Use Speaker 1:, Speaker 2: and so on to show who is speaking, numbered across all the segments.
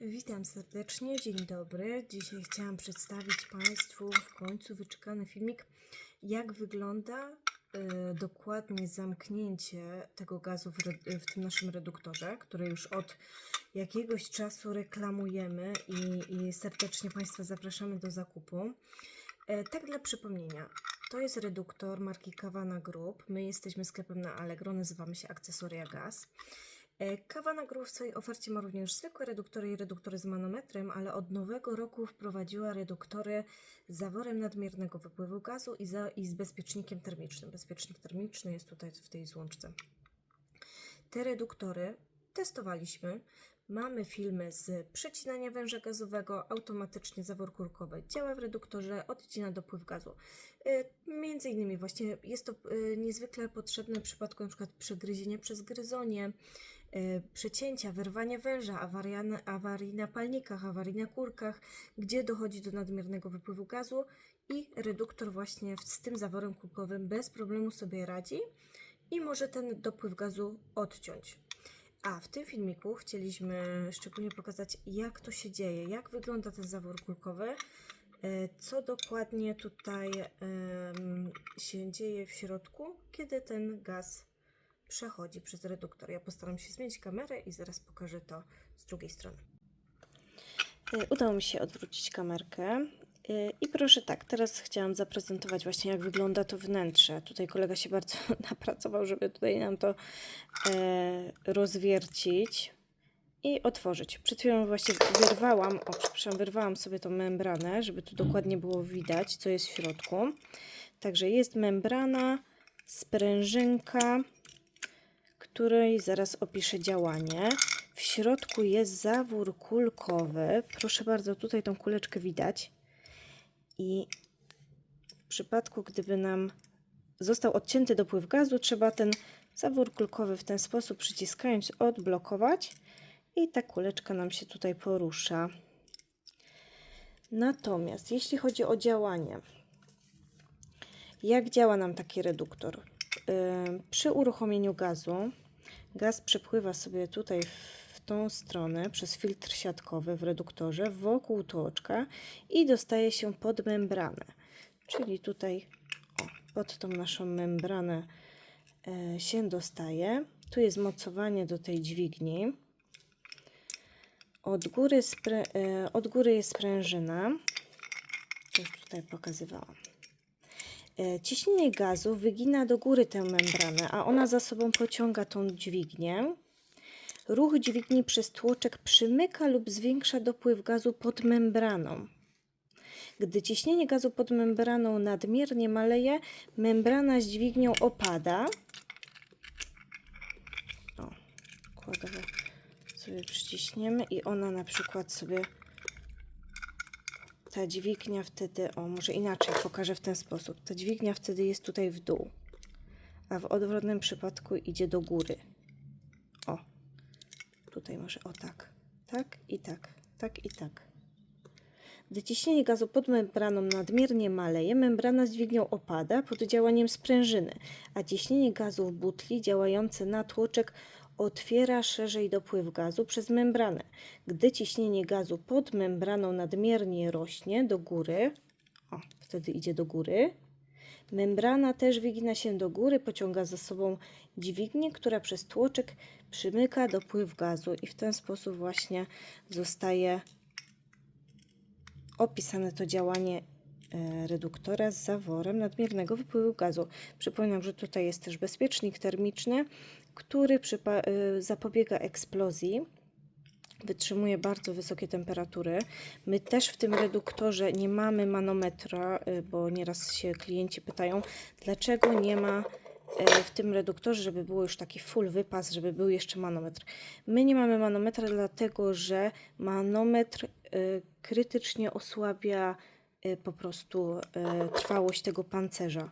Speaker 1: Witam serdecznie, dzień dobry. Dzisiaj chciałam przedstawić Państwu w końcu wyczekany filmik, jak wygląda e, dokładnie zamknięcie tego gazu w, w tym naszym reduktorze, który już od jakiegoś czasu reklamujemy i, i serdecznie Państwa zapraszamy do zakupu. E, tak dla przypomnienia, to jest reduktor marki Kawana Group. My jesteśmy sklepem na Allegro, nazywamy się Akcesoria Gaz. E, Kawa na Gru w swojej ofercie ma również zwykłe reduktory i reduktory z manometrem, ale od nowego roku wprowadziła reduktory z zaworem nadmiernego wypływu gazu i, za, i z bezpiecznikiem termicznym. Bezpiecznik termiczny jest tutaj w tej złączce. Te reduktory testowaliśmy. Mamy filmy z przecinania węża gazowego, automatycznie zawór kurkowy działa w reduktorze, odcina dopływ gazu. Y, Między innymi właśnie jest to y, niezwykle potrzebne w przypadku np. przegryzienia przez gryzonie, przecięcia, wyrwania węża, awaria awarii na palnikach, awarii na kurkach, gdzie dochodzi do nadmiernego wypływu gazu i reduktor właśnie z tym zaworem kurkowym bez problemu sobie radzi i może ten dopływ gazu odciąć. A w tym filmiku chcieliśmy szczególnie pokazać, jak to się dzieje, jak wygląda ten zawór kulkowy, e, co dokładnie tutaj się dzieje w środku, kiedy ten gaz przechodzi przez reduktor. Ja postaram się zmienić kamerę i zaraz pokażę to z drugiej strony. E, Udało mi się odwrócić kamerkę. E, I proszę tak, teraz chciałam zaprezentować właśnie jak wygląda to wnętrze. Tutaj kolega się bardzo napracował, żeby tutaj nam to e, rozwiercić i otworzyć. Przed chwilą właśnie wyrwałam, o przepraszam, wyrwałam sobie tą membranę, żeby tu dokładnie było widać, co jest w środku. Także jest membrana, sprężynka, której zaraz opiszę działanie. W środku jest zawór kulkowy. Proszę bardzo, tutaj tą kuleczkę widać. I w przypadku, gdyby nam został odcięty dopływ gazu, trzeba ten zawór kulkowy w ten sposób przyciskając odblokować i ta kuleczka nam się tutaj porusza. Natomiast jeśli chodzi o działanie, jak działa nam taki reduktor? Yy, przy uruchomieniu gazu gaz przepływa sobie tutaj w tą stronę przez filtr siatkowy w reduktorze wokół tłoczka i dostaje się pod membranę. Czyli tutaj pod tą naszą membranę e, się dostaje. Tu jest mocowanie do tej dźwigni. Od góry, e, od góry jest sprężyna. Już tutaj pokazywałam. E, Ciśnienie gazu wygina do góry tę membranę, a ona za sobą pociąga tą dźwignię. Ruch dźwigni przez tłoczek przymyka lub zwiększa dopływ gazu pod membraną. Gdy ciśnienie gazu pod membraną nadmiernie maleje, membrana z dźwignią opada. O, kładowo sobie przyciśniemy i ona na przykład sobie ta dźwignia wtedy, o może inaczej pokażę w ten sposób. Ta dźwignia wtedy jest tutaj w dół, a w odwrotnym przypadku idzie do góry. O, tutaj może o tak, tak i tak, tak i tak. Gdy ciśnienie gazu pod membraną nadmiernie maleje, membrana z dźwignią opada pod działaniem sprężyny, a ciśnienie gazu w butli działające na tłoczek otwiera szerzej dopływ gazu przez membranę. Gdy ciśnienie gazu pod membraną nadmiernie rośnie do góry, o, wtedy idzie do góry, membrana też wygina się do góry, pociąga za sobą dźwignię, która przez tłoczek przymyka dopływ gazu i w ten sposób właśnie zostaje opisane to działanie e, reduktora z zaworem nadmiernego wypływu gazu. Przypominam, że tutaj jest też bezpiecznik termiczny, który e, zapobiega eksplozji. Wytrzymuje bardzo wysokie temperatury. My też w tym reduktorze nie mamy manometra, e, bo nieraz się klienci pytają, dlaczego nie ma e, w tym reduktorze, żeby było już taki full wypas, żeby był jeszcze manometr. My nie mamy manometra, dlatego że manometr krytycznie osłabia po prostu trwałość tego pancerza.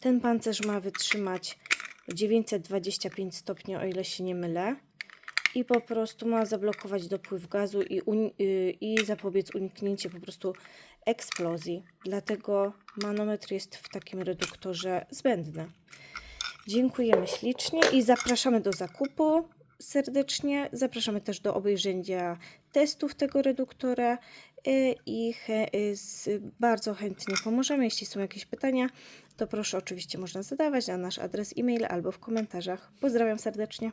Speaker 1: Ten pancerz ma wytrzymać 925 stopni, o ile się nie mylę. I po prostu ma zablokować dopływ gazu i, y, i zapobiec uniknięcie po prostu eksplozji. Dlatego manometr jest w takim reduktorze zbędny. Dziękujemy ślicznie i zapraszamy do zakupu serdecznie. Zapraszamy też do obejrzenia testów tego reduktora i chę- y, bardzo chętnie pomożemy. Jeśli są jakieś pytania, to proszę oczywiście można zadawać na nasz adres e-mail albo w komentarzach. Pozdrawiam serdecznie.